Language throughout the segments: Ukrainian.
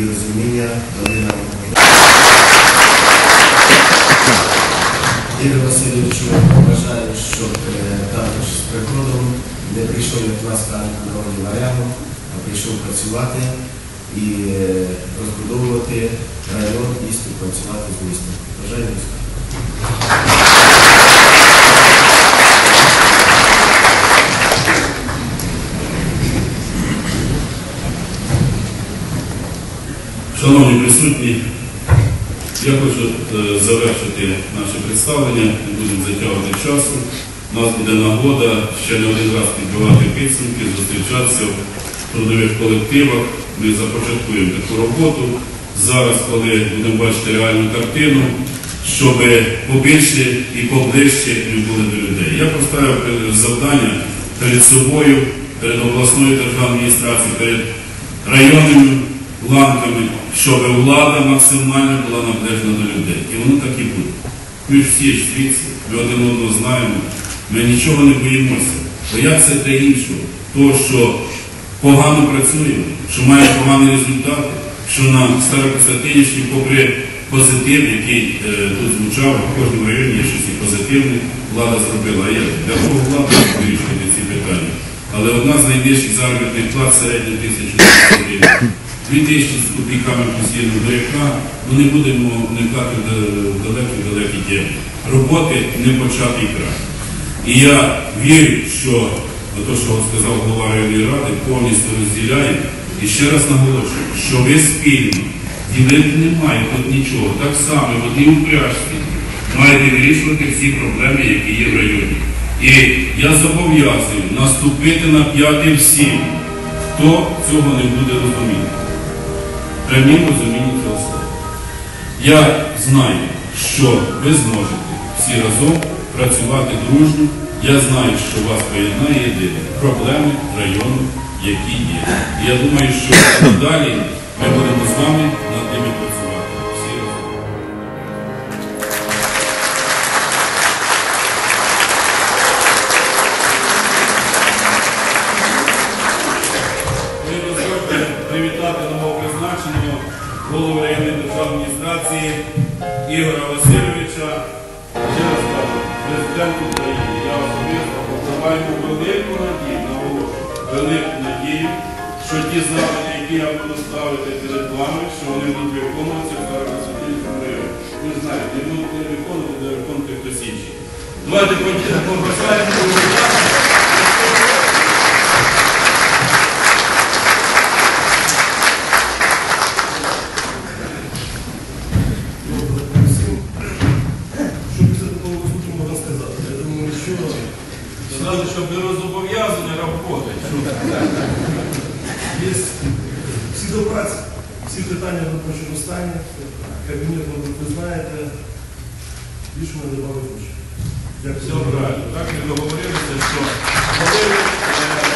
і розуміння дали нам. Ігор Васильовичу, вважаю, що також з приходом не прийшов як нас народі варягу, а прийшов працювати і розбудовувати район і співпрацювати з містом. Бажаю. Шановні присутні, я хочу е, завершити наше представлення, не будемо затягувати часу. У нас буде нагода ще не один раз підбивати підсумки, зустрічатися в трудових колективах. Ми започаткуємо таку роботу. Зараз, коли будемо бачити реальну картину, щоб побільше і поближче були до людей. Я поставив е, завдання перед собою, перед обласною державною адміністрацією, перед районними ланками, щоб влада максимально була наближена до людей. І воно так і буде. Ми всі ж звідси, ми один одного знаємо, ми нічого не боїмося. Бояться те іншого, того, що погано працюємо, що має погані результати, що на Старокостянтинівщині, попри позитив, який е, тут звучав, в кожному районі є щось і позитивне, влада зробила. А як? Для того влада вирішувати ці питання. Але одна з найбільших заробітних плат середня тисячу гривень. Дві тисячі з копійками постійно до яка, ну не будемо уникати в далекі-далекі дні. Роботи не початий край. І я вірю, що то, що сказав голова районної ради, повністю розділяє. І ще раз наголошую, що ви спільно ділити немає тут нічого. Так само в одній упряжці маєте вирішувати всі проблеми, які є в районі. І я зобов'язую наступити на п'ятий всім, хто цього не буде розуміти. Прямі розумінні цього слова. Я знаю, що ви зможете всі разом працювати дружньо. Я знаю, що вас поєднає єдине проблеми району, які є. І я думаю, що далі ми будемо з вами ними працювати. Всі разом. Ми дозвольте привітати новопризначеного голову районної державної адміністрації Ігора Васильовича. Ще раз кажу, президент України. Я особисто покладаємо велику надію, велику надію, що ті заходи, які я буду ставити перед вами, що вони будуть виконуватися в Старокостянтинівському районі. Ви знаєте, не будуть виконувати, де виконувати хтось інший. Давайте потім результатів. Що після такого виступу можна сказати? Я думаю, що Сказали, що ви зобов'язані роботи. є всі до праці, всі питання робочому стані, кабінет, мабуть, ви знаєте, більше не добавити нічого. Все правильно. Так ми договорилися, що коли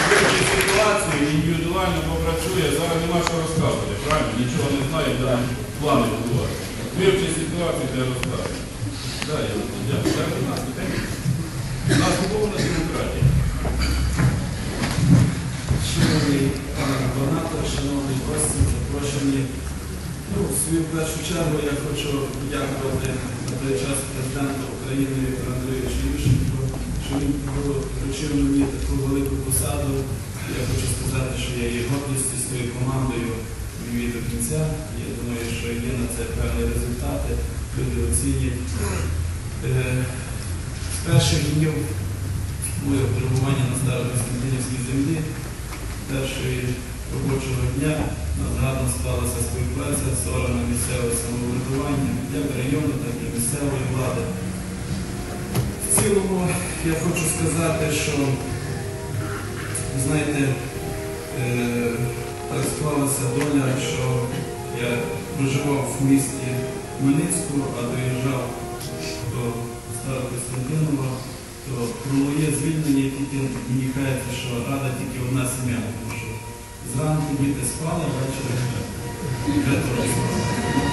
вивчить ситуацію, індивідуально попрацює, зараз нема що розказувати, правильно? Нічого не знає, де плани будувати. Вивчить ситуацію, де розказує. Да, я. Так у нас питання. У нас умовна демократія. Шановний пане губернатор, шановні гості, запрошені. Ну, в першу чергу я хочу подякувати на той час президенту України Віктору Андрійовичу що він вручив мені таку велику посаду. Я хочу сказати, що я є гордістю своєю командою вів до кінця. Я думаю, що є на це певні результати, люди оцінять. Е, З перших днів моє перебування на Старокостянтинівській землі першої робочого дня на згадно склалася співпраця з органами місцевого самоврядування, як району, так і місцевої влади. В цілому я хочу сказати, що знаєте, е, так склалася доля, що я проживав в місті Хмельницькому, а доїжджав до Старокостянтинова, то про моє звільнення тільки мені що рада тільки одна сім'я, зранку діти спали, ввечері вже